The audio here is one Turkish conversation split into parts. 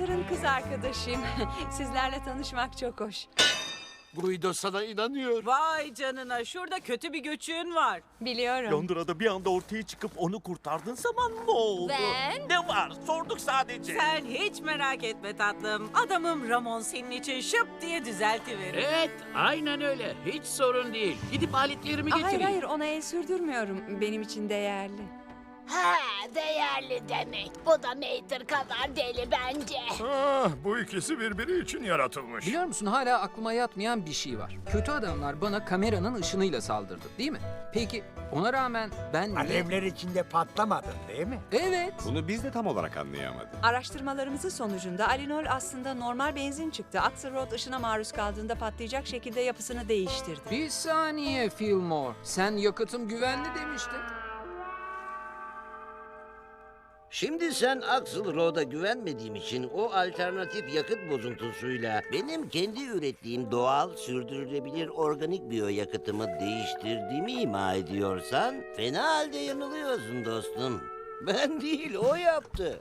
Mater'ın kız arkadaşıyım. Sizlerle tanışmak çok hoş. Guido sana inanıyor. Vay canına şurada kötü bir göçüğün var. Biliyorum. Londra'da bir anda ortaya çıkıp onu kurtardığın zaman ne oldu? Ben? Ne var? Sorduk sadece. Sen hiç merak etme tatlım. Adamım Ramon senin için şıp diye düzeltiverir. Evet, aynen öyle. Hiç sorun değil. Gidip aletlerimi Aa, hayır getireyim. hayır ona el sürdürmüyorum. Benim için değerli. Ha değerli demek. Bu da Mater kadar deli bence. Ah, bu ikisi birbiri için yaratılmış. Biliyor musun hala aklıma yatmayan bir şey var. Kötü adamlar bana kameranın ışınıyla saldırdı değil mi? Peki ona rağmen ben niye... Alevler içinde patlamadın değil mi? Evet. Bunu biz de tam olarak anlayamadık. Araştırmalarımızın sonucunda alinol aslında normal benzin çıktı. Axelrod ışına maruz kaldığında patlayacak şekilde yapısını değiştirdi. Bir saniye Fillmore. Sen yakıtım güvenli demiştin. Şimdi sen Axelrod'a güvenmediğim için o alternatif yakıt bozuntusuyla benim kendi ürettiğim doğal, sürdürülebilir organik biyoyakıtımı değiştirdiğimi ima ediyorsan fena halde yanılıyorsun dostum. Ben değil, o yaptı.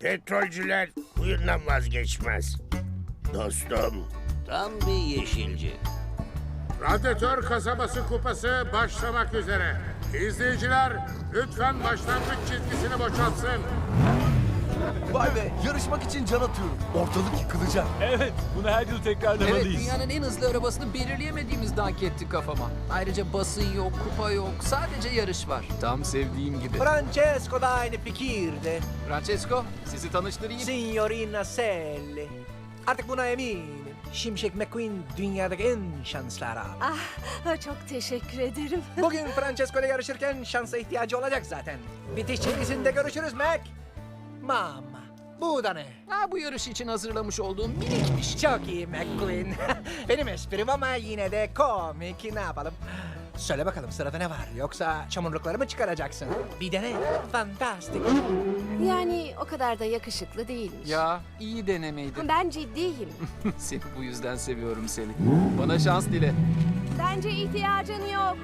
Petrolcüler huyundan vazgeçmez. Dostum. Tam bir yeşilci. Radyatör kasabası kupası başlamak üzere. İzleyiciler lütfen başlangıç çizgisini boşaltsın. Vay be yarışmak için can atıyorum. Ortalık yıkılacak. Evet, bunu her yıl Evet tekrarlamalıyız. dünyanın en hızlı arabasını belirleyemediğimiz dank etti kafama. Ayrıca basın yok, kupa yok. Sadece yarış var. Tam sevdiğim gibi. Francesco da aynı fikirde. Francesco sizi tanıştırayım. Signorina Sally. Artık buna eminim. Şimşek McQueen dünyadaki en şanslı araba. Ah çok teşekkür ederim. Bugün Francesco ile yarışırken şansa ihtiyacı olacak zaten. Bitiş çizgisinde görüşürüz Mac. Mama. Bu da ne? Ha, bu yarış için hazırlamış olduğum minik bir şey. Çok iyi McQueen. Benim esprim ama yine de komik. Ne yapalım? Söyle bakalım sırada ne var? Yoksa çamurlukları mı çıkaracaksın? Bir dene. Fantastik. Yani o kadar da yakışıklı değilmiş. Ya iyi denemeydi. Ben ciddiyim. Seni bu yüzden seviyorum seni. Bana şans dile. Bence ihtiyacın yok.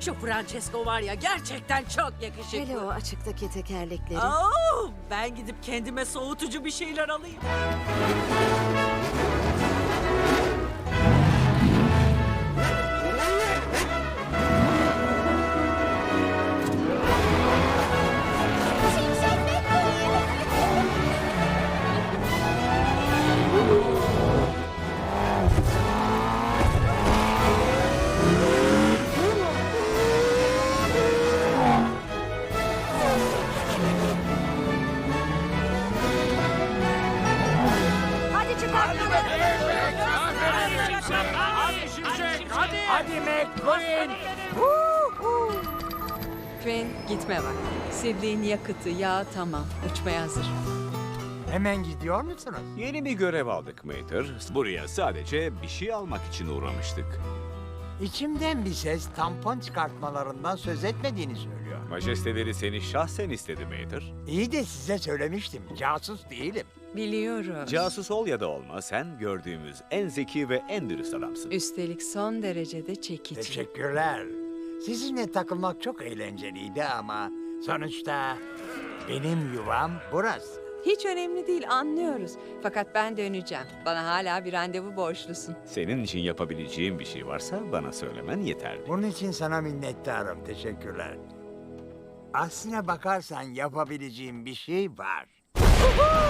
Şu Francesco var ya gerçekten çok Hele yakışıklı. o açıktaki tekerlekleri. Oo, ben gidip kendime soğutucu bir şeyler alayım. Hadi McQueen. Quinn gitme bak. Sivliğin yakıtı, yağı tamam. Uçmaya hazır. Hemen gidiyor musunuz? Yeni bir görev aldık Mater. Buraya sadece bir şey almak için uğramıştık. İçimden bir ses tampon çıkartmalarından söz etmediğini söylüyor. Majesteleri seni şahsen istedi Mater. İyi de size söylemiştim. Casus değilim. Biliyorum. Casus ol ya da olma sen gördüğümüz en zeki ve en dürüst adamsın. Üstelik son derecede çekici. Teşekkürler. Sizinle takılmak çok eğlenceliydi ama sonuçta benim yuvam burası. Hiç önemli değil anlıyoruz. Fakat ben döneceğim. Bana hala bir randevu borçlusun. Senin için yapabileceğim bir şey varsa bana söylemen yeterli. Bunun için sana minnettarım. Teşekkürler. Aslına bakarsan yapabileceğim bir şey var. Bana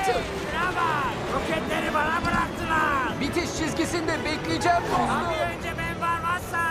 Kaçın! Bravo! Roketleri bana bıraktılar! Bitiş çizgisinde bekleyeceğim dostum. Abi önce ben varmazsam.